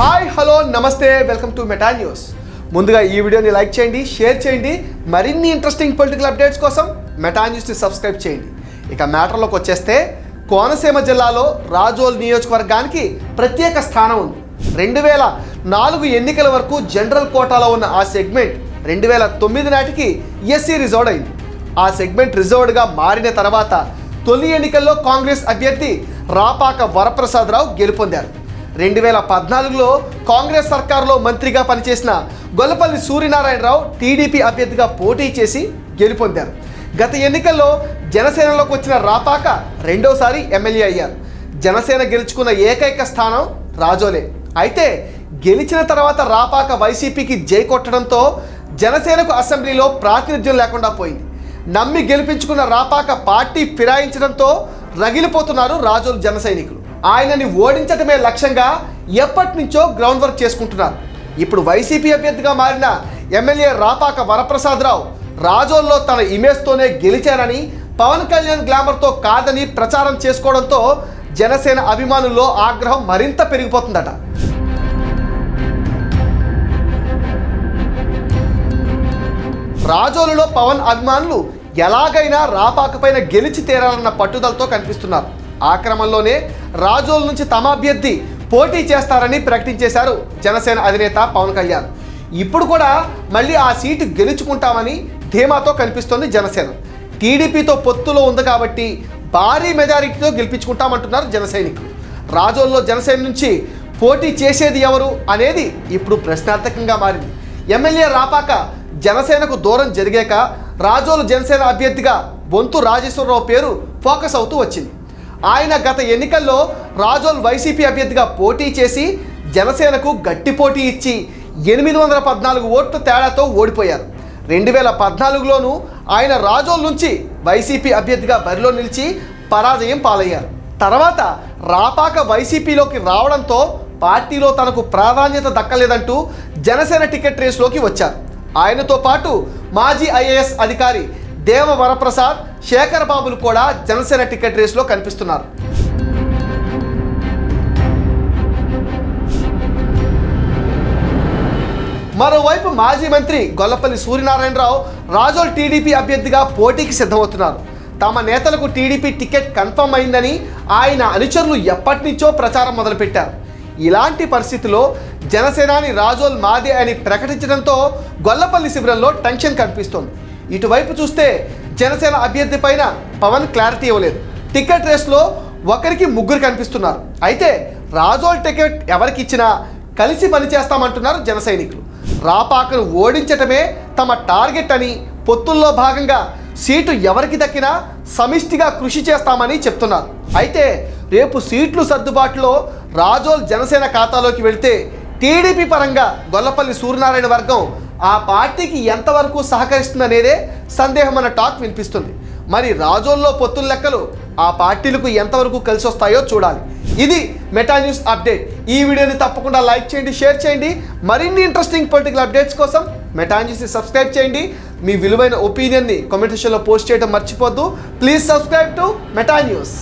Hi hello నమస్తే welcome to meta news. ముందుగా ఈ వీడియోని లైక్ చేయండి షేర్ చేయండి మరిన్ని ఇంట్రెస్టింగ్ పొలిటికల్ అప్డేట్స్ కోసం మెటా న్యూస్ని సబ్స్క్రైబ్ చేయండి. ఇక మ్యాటర్లోకి వచ్చేస్తే కోనసీమ జిల్లాలో రాజోల్ నియోజకవర్గానికి ప్రత్యేక స్థానం ఉంది. రెండు వేల నాలుగు ఎన్నికల వరకు జనరల్ కోటాలో ఉన్న ఆ సెగ్మెంట్ రెండు వేల తొమ్మిది నాటికి ఎస్సీ రిజర్వ్డ్ అయింది. ఆ సెగ్మెంట్ రిజర్వ్డ్గా మారిన తర్వాత తొలి ఎన్నికల్లో కాంగ్రెస్ అభ్యర్థి రాపాక వరప్రసాదరావు గెలుపొందారు. రెండు వేల పద్నాలుగులో కాంగ్రెస్ సర్కారులో మంత్రిగా పనిచేసిన గొల్లపల్లి సూర్యనారాయణరావు టీడీపీ అభ్యర్థిగా పోటీ చేసి గెలుపొందారు. గత ఎన్నికల్లో జనసేనలోకి వచ్చిన రాపాక రెండోసారి ఎమ్మెల్యే అయ్యారు. జనసేన గెలుచుకున్న ఏకైక స్థానం రాజోలే. అయితే గెలిచిన తర్వాత రాపాక వైసీపీకి జై కొట్టడంతో జనసేనకు అసెంబ్లీలో ప్రాతినిధ్యం లేకుండా పోయింది. నమ్మి గెలిపించుకున్న రాపాక పార్టీ ఫిరాయించడంతో రగిలిపోతున్నారు రాజోలు జన సైనికులు. ఆయనని ఓడించటమే లక్ష్యంగా ఎప్పటి నుంచో గ్రౌండ్ వర్క్ చేసుకుంటున్నారు. ఇప్పుడు వైసీపీ అభ్యర్థిగా మారిన ఎమ్మెల్యే రాపాక వరప్రసాదరావు రాజోల్లో తన ఇమేజ్తోనే గెలిచారని పవన్ కళ్యాణ్ గ్లామర్తో కాదని ప్రచారం చేసుకోవడంతో జనసేన అభిమానుల్లో ఆగ్రహం మరింత పెరిగిపోతుందట. రాజోలులో పవన్ అభిమానులు ఎలాగైనా రాపాక పైన గెలిచి తీరాలన్న పట్టుదలతో కనిపిస్తున్నారు. ఆ క్రమంలోనే రాజోల నుంచి తమ అభ్యర్థి పోటీ చేస్తారని ప్రకటించేశారు జనసేన అధినేత పవన్ కళ్యాణ్. ఇప్పుడు కూడా మళ్ళీ ఆ సీటు గెలుచుకుంటామని ధీమాతో కనిపిస్తోంది జనసేన. టీడీపీతో పొత్తులో ఉంది కాబట్టి భారీ మెజారిటీతో గెలిపించుకుంటామంటున్నారు జనసైనికులు రాజోల్లో జనసేన నుంచి పోటీ చేసేది ఎవరు అనేది ఇప్పుడు ప్రశ్నార్థకంగా మారింది. ఎమ్మెల్యే రాపాక జనసేనకు దూరం జరిగాక రాజోలు జనసేన అభ్యర్థిగా బొంతు రాజేశ్వరరావు పేరు ఫోకస్ అవుతూ వచ్చింది. ఆయన గత ఎన్నికల్లో రాజోల్ వైసీపీ అభ్యర్థిగా పోటీ చేసి జనసేనకు గట్టి పోటీ ఇచ్చి ఎనిమిది వందల పద్నాలుగు ఓట్ల తేడాతో ఓడిపోయారు. రెండు వేల పద్నాలుగులోనూ ఆయన రాజోల్ నుంచి వైసీపీ అభ్యర్థిగా బరిలో నిలిచి పరాజయం పాలయ్యారు. తర్వాత రాపాక వైసీపీలోకి రావడంతో పార్టీలో తనకు ప్రాధాన్యత దక్కలేదంటూ జనసేన టికెట్ రేసులోకి వచ్చారు. ఆయనతో పాటు మాజీ ఐఏఎస్ అధికారి దేవ వరప్రసాద్ శేఖర్ బాబులు కూడా జనసేన టికెట్ రేసులో కనిపిస్తున్నారు. మరోవైపు మాజీ మంత్రి గొల్లపల్లి సూర్యనారాయణరావు రాజోల్ టీడీపీ అభ్యర్థిగా పోటీకి సిద్ధమవుతున్నారు. తమ నేతలకు టీడీపీ టికెట్ కన్ఫర్మ్ అయిందని ఆయన అనుచరులు ఎప్పటి నుంచో ప్రచారం మొదలుపెట్టారు. ఇలాంటి పరిస్థితిలో జనసేనాని రాజోల్ మాదే అని ప్రకటించడంతో గొల్లపల్లి శిబిరంలో టెన్షన్ కనిపిస్తోంది. ఇటువైపు చూస్తే జనసేన అభ్యర్థి పైన పవన్ క్లారిటీ ఇవ్వలేదు. టికెట్ రేస్లో ఒకరికి ముగ్గురు కనిపిస్తున్నారు. అయితే రాజోల్ టికెట్ ఎవరికి ఇచ్చినా కలిసి పనిచేస్తామంటున్నారు జన సైనికులు. రాపాకను ఓడించటమే తమ టార్గెట్ అని పొత్తుల్లో భాగంగా సీటు ఎవరికి దక్కినా సమిష్టిగా కృషి చేస్తామని చెప్తున్నారు. అయితే రేపు సీట్లు సర్దుబాటులో రాజోల్ జనసేన ఖాతాలోకి వెళితే టీడీపీ పరంగా గొల్లపల్లి సూర్యనారాయణ వర్గం ఆ పార్టీకి ఎంతవరకు సహకరిస్తుందనేదే సందేహం అన్న టాక్ వినిపిస్తుంది. మరి రాజోల్లో పొత్తుల లెక్కలు ఆ పార్టీలకు ఎంతవరకు కలిసి వస్తాయో చూడాలి. ఇది మెటా న్యూస్ అప్డేట్. ఈ వీడియోని తప్పకుండా లైక్ చేయండి షేర్ చేయండి. మరిన్ని ఇంట్రెస్టింగ్ పొలిటికల్ అప్డేట్స్ కోసం మెటా న్యూస్ని సబ్స్క్రైబ్ చేయండి. మీ విలువైన ఒపీనియన్ని కామెంట్ సెక్షన్లో పోస్ట్ చేయడం మర్చిపోద్దు please subscribe to meta news.